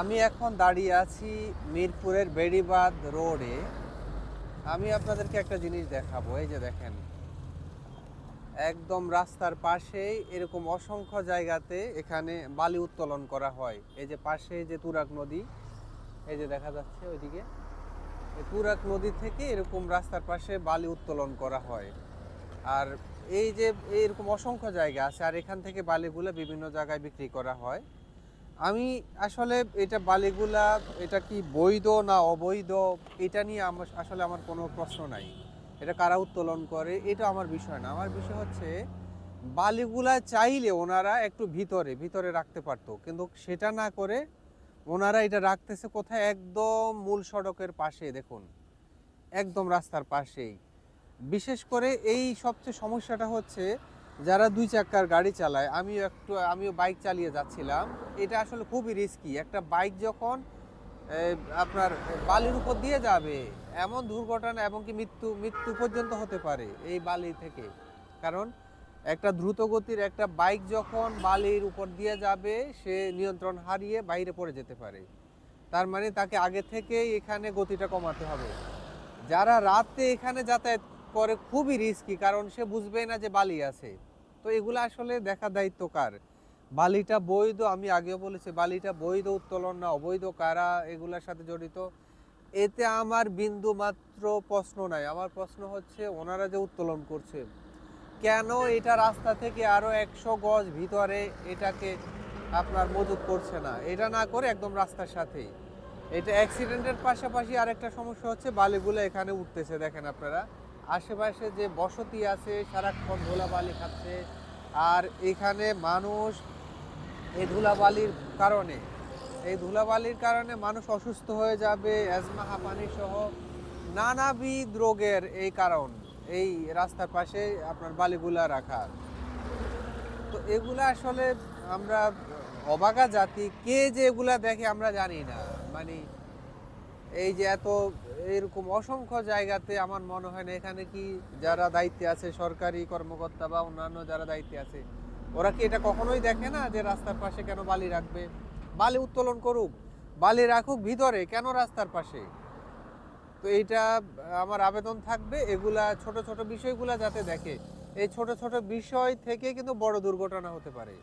আমি এখন দাঁড়িয়ে আছি মিরপুরের বেড়িবাঁধ রোডে। আমি আপনাদেরকে একটা জিনিস দেখাবো, এই যে দেখেন। একদম রাস্তার পাশেই এরকম অসংখ্য জায়গাতে এখানে বালি উত্তোলন করা হয়। এই যে পাশে যে তুরাগ নদী, এই যে দেখা যাচ্ছে ওইদিকে। তুরাগ নদী থেকে এরকম রাস্তার পাশে বালি উত্তোলন করা হয়। আর এই যে এরকম অসংখ্য জায়গা আছে, আর এখান থেকে বালিগুলো বিভিন্ন জায়গায় বিক্রি করা হয়। আমি আসলে এটা বালিগুলা, এটা কি বৈধ না অবৈধ, এটা নিয়ে আমার আসলে আমার কোনো প্রশ্ন নাই। এটা কারা উত্তোলন করে, এটা আমার বিষয় না। আমার বিষয় হচ্ছে, বালিগুলা চাইলে ওনারা একটু ভিতরে ভিতরে রাখতে পারতো। কিন্তু সেটা না করে ওনারা এটা রাখতেছে কোথায়? একদম মূল সড়কের পাশে, দেখুন। একদম রাস্তার পাশেই। বিশেষ করে এই সবচেয়ে সমস্যাটা হচ্ছে যারা দুই চাকার গাড়ি চালায়, আমিও একটু, আমিও বাইক চালিয়ে যাচ্ছিলাম। এটা আসলে খুবই রিস্কি একটা বাইক যখন আপনার বালির উপর দিয়ে যাবে, এমন দুর্ঘটনা এবং কি মৃত্যু মৃত্যু পর্যন্ত হতে পারে এই বালি থেকে। কারণ একটা দ্রুত গতির একটা বাইক যখন বালির উপর দিয়ে যাবে, সে নিয়ন্ত্রণ হারিয়ে বাইরে পড়ে যেতে পারে। তার মানে তাকে আগে থেকেই এখানে গতিটা কমাতে হবে। যারা রাতে এখানে যাতায়াত করে খুবই রিস্কি কারণ সে বুঝবে না যে বালি আছে। তো এগুলো আসলে দেখা দায়িত্ব কার? বালিটা বৈধ, আমি আগেও বলেছি, বালিটা বৈধ উত্তোলন না, অবৈধ কারা এগুলোর সাথে জড়িত? এতে আমার বিন্দু মাত্র প্রশ্ন নাই। আমার প্রশ্ন হচ্ছে, ওনারা যে উত্তোলন করছে, কেন এটা রাস্তা থেকে আরও একশো গজ ভিতরে এটাকে আপনার মজুত করছে না? এটা না করে একদম রাস্তার সাথেই। এটা অ্যাক্সিডেন্টের পাশাপাশি আরেকটা সমস্যা হচ্ছে, বালিগুলো এখানে উঠতেছে, দেখেন আপনারা। আশেপাশে যে বসতি আছে, সারাক্ষণ ধুলাবালি খাচ্ছে। আর এখানে মানুষ এই ধুলাবালির কারণে, এই ধুলাবালির কারণে মানুষ অসুস্থ হয়ে যাবে, অ্যাজমা হাঁপানি সহ নানাবিধ রোগের এই কারণ এই রাস্তার পাশে আপনার বালিগুলা রাখা। তো এগুলা আসলে আমরা অবাগা জাতি, কে যে এগুলা দেখে আমরা জানি না। মানে এই যে এত এরকম অসংখ্য জায়গাতে আমার মনে হয় না, এখানে কি যারা দায়িত্বে আছে, সরকারি কর্মকর্তা বা অন্যান্য যারা দায়িত্বে আছে, ওরা কি এটা কখনোই দেখে না যে রাস্তার পাশে কেন বালি রাখবে? বালি উত্তোলন করুক, বালি রাখুক ভিতরে, কেন রাস্তার পাশে? তো এইটা আমার আবেদন থাকবে, এগুলা ছোট ছোট বিষয়গুলা যাতে দেখে। এই ছোট ছোট বিষয় থেকে কিন্তু বড় দুর্ঘটনা হতে পারে।